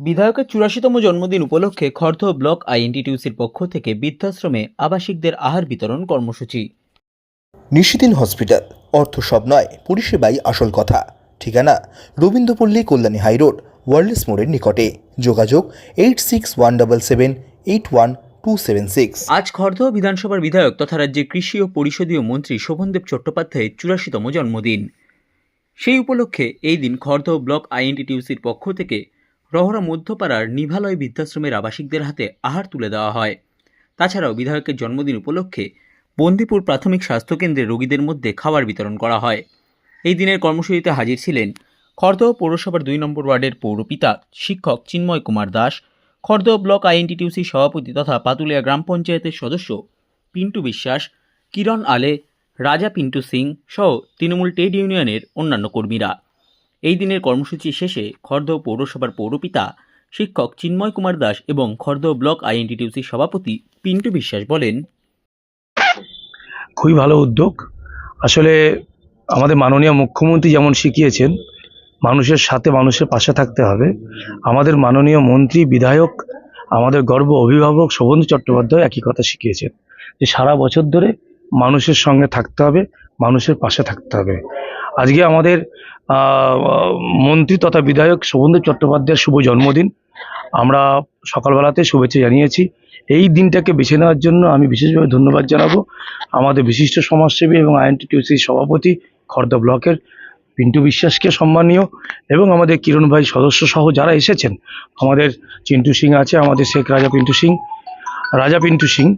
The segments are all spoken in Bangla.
বিধায়কের চুরাশিতম জন্মদিন উপলক্ষে খর্ধ ব্লক আইএনটিটিউসির পক্ষ থেকে বৃদ্ধাশ্রমে আবাসিকদের আহার বিতরণ কর্মসূচি। নিশিদিন হসপিটাল অর্থ সব নয় পরিষেবাই আসল কথা। ঠিকানা রবীন্দ্রপল্লী কল্যাণী হাইরোড ওয়ার্ল্ডস মোড়ের নিকটে। যোগাযোগ eight six one double seven eight one two seven six. আজ খর্ধ বিধানসভার বিধায়ক তথা রাজ্যের কৃষি ও পরিষদীয় মন্ত্রী শোভনদেব চট্টোপাধ্যায়ের চুরাশিতম জন্মদিন। সেই উপলক্ষে এই দিন খর্ধ ব্লক আইএনটিটিউসির পক্ষ থেকে রহরা মধ্যপাড়ার নিভালয় বৃদ্ধাশ্রমের আবাসিকদের হাতে আহার তুলে দেওয়া হয়। তাছাড়াও বিধায়কের জন্মদিন উপলক্ষে বন্দিপুর প্রাথমিক স্বাস্থ্যকেন্দ্রে রোগীদের মধ্যে খাবার বিতরণ করা হয়। এই দিনের কর্মসূচিতে হাজির ছিলেন খর্দহ পৌরসভার দুই নম্বর ওয়ার্ডের পৌরপিতা, শিক্ষক চিন্ময় কুমার দাস খর্দহ ব্লক আইএনটিটিউসি সভাপতি তথা পাতুলিয়া গ্রাম পঞ্চায়েতের সদস্য পিন্টু বিশ্বাস, কিরণ আলে, রাজা পিন্টু সিং সহ তৃণমূল ট্রেড ইউনিয়নের অন্যান্য কর্মীরা। এই দিনের কর্মসূচি শেষে খর্দহ পৌরসভার পৌরপিতা শিক্ষক চিন্ময় কুমার দাস এবং খর্দহ ব্লক আইএনটিটিউসি সভাপতি পিন্টু বিশ্বাস বলেন, খুবই ভালো উদ্যোগ। আসলে আমাদের মাননীয় মুখ্যমন্ত্রী যেমন শিখিয়েছেন, মানুষের সাথে মানুষের পাশে থাকতে হবে। আমাদের মাননীয় মন্ত্রী, বিধায়ক, আমাদের গর্ব অভিভাবক শোভন চট্টোপাধ্যায় একই কথা শিখিয়েছেন যে সারা বছর ধরে মানুষের সঙ্গে থাকতে হবে, মানুষের পাশে থাকতে হবে। আজকে আমাদের মন্ত্রী তথা বিধায়ক শোভনদেব চট্টোপাধ্যায়ের শুভ জন্মদিন। আমরা সকালবেলাতে শুভেচ্ছা জানিয়েছি। এই দিনটাকে বেছে নেওয়ার জন্য আমি বিশেষভাবে ধন্যবাদ জানাব। আমাদের বিশিষ্ট সমাজসেবী এবং আইএনটিটিউসির সভাপতি খর্দা ব্লকের, পিন্টু বিশ্বাসকে সম্মানীয়, এবং আমাদের কিরণ ভাই সদস্য সহ যারা এসেছেন, আমাদের চিন্টু সিং আছে, আমাদের শেখ রাজা পিন্টু সিং রাজা পিন্টু সিং,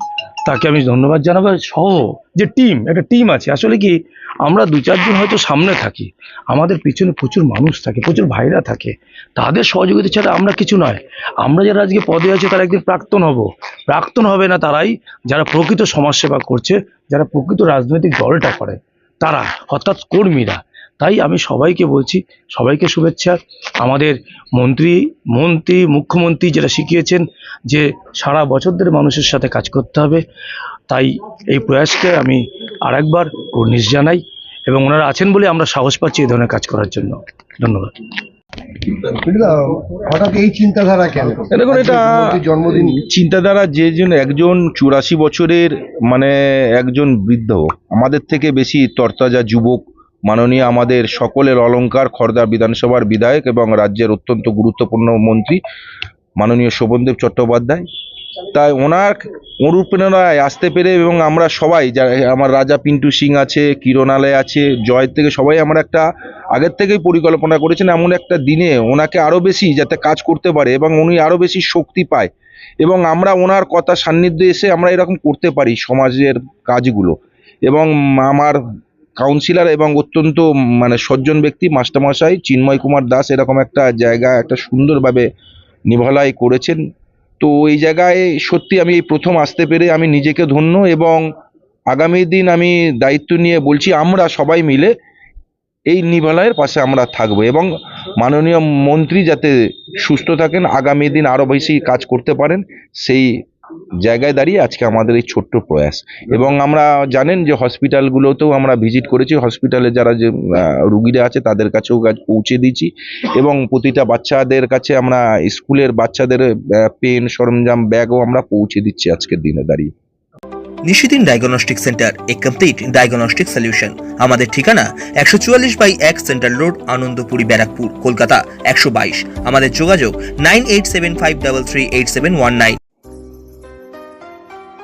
তাকে আমি ধন্যবাদ জানাব সহ যে টিম, একটা টিম আছে, আসলে কি আমরা দু চারজন হয়তো সামনে থাকি, আমাদের পিছনে প্রচুর মানুষ থাকে, প্রচুর ভাইরা থাকে, তাদের সহযোগিতা ছাড়া আমরা কিছু নয়, আমরা যারা আজকে পদে আছি তারা একদিন প্রাক্তন হব, প্রাক্তন হবে না তারাই যারা প্রকৃত সমাজসেবা করছে, যারা প্রকৃত রাজনৈতিক দলটা করে, তারা, অর্থাৎ কর্মীরা তাই আমি সবাইকে বলছি সবাইকে শুভেচ্ছা। আমাদের মন্ত্রী মন্ত্রী মুখ্যমন্ত্রী যেটা শিখিয়েছেন যে সারা বছর ধরে মানুষের সাথে কাজ করতে হবে তাই এই প্রয়াসকে আমি আরেকবার কর্নিশ জানাই এবং ওনারা আছেন বলে আমরা সাহস পাচ্ছি এই ধরনের কাজ করার জন্য। ধন্যবাদ। হঠাৎ এই চিন্তাধারা কেন? দেখুন এটা জন্মদিন। চিন্তাধারা যে জন একজন চুরাশি বছরের মানে একজন বৃদ্ধ আমাদের থেকে বেশি তরতাজা যুবক মাননীয় আমাদের সকলের অলংকার খর্দা বিধানসভার বিধায়ক এবং রাজ্যের অত্যন্ত গুরুত্বপূর্ণ মন্ত্রী মাননীয় শোভনদেব চট্টোপাধ্যায়। তাই ওনার অনুপ্রেরণায় আসতে পেরে এবং আমরা সবাই, যা আমার রাজা পিন্টু সিং আছে কিরণ আলে আছে, জয় থেকে সবাই আমরা একটা আগের থেকেই পরিকল্পনা করেছেন, এমন একটা দিনে ওনাকে আরও বেশি যাতে কাজ করতে পারে এবং উনি আরও বেশি শক্তি পায় এবং আমরা ওনার কথা সান্নিধ্যে এসে আমরা এরকম করতে পারি সমাজের কাজগুলো এবং আমার কাউন্সিলর এবং অত্যন্ত মানে সজ্জন ব্যক্তি, মাস্টারমশাই চিন্ময় কুমার দাস এরকম একটা জায়গা, একটা সুন্দরভাবে নিভালাই করেছেন। তো এই জায়গায় সত্যি আমি এই প্রথম আসতে পেরে আমি নিজেকে ধন্য এবং আগামী দিন আমি দায়িত্ব নিয়ে বলছি, আমরা সবাই মিলে এই নিভালয়ের পাশে আমরা থাকব এবং মাননীয় মন্ত্রী যাতে সুস্থ থাকেন, আগামী দিন আরও বেশি কাজ করতে পারেন, সেই জায়গায় দাঁড়িয়ে আজকে আমাদের এই ছোট্ট প্রয়াস। এবং আমরা জানেন যে হসপিটালগুলোতেও আমরা ভিজিট করেছি। হসপিটালে যারা যে রুগীরা আছে তাদের কাছেও কাজ পৌঁছে দিয়েছি। এবং প্রতিটা বাচ্চাদের কাছে আমরা স্কুলের বাচ্চাদের পেন, সরঞ্জাম, ব্যাগও আমরা পৌঁছে দিচ্ছি আজকের দিনে দাঁড়িয়ে। Nishidin diagnostic centre, a complete diagnostic solution. আমাদের ঠিকানা একশো চুয়াল্লিশ বাই এক সেন্ট্রাল রোড, আনন্দপুরি ব্যারাকপুর, কলকাতা একশো বাইশ। আমাদের যোগাযোগ nine eight seven five double three eight seven one nine.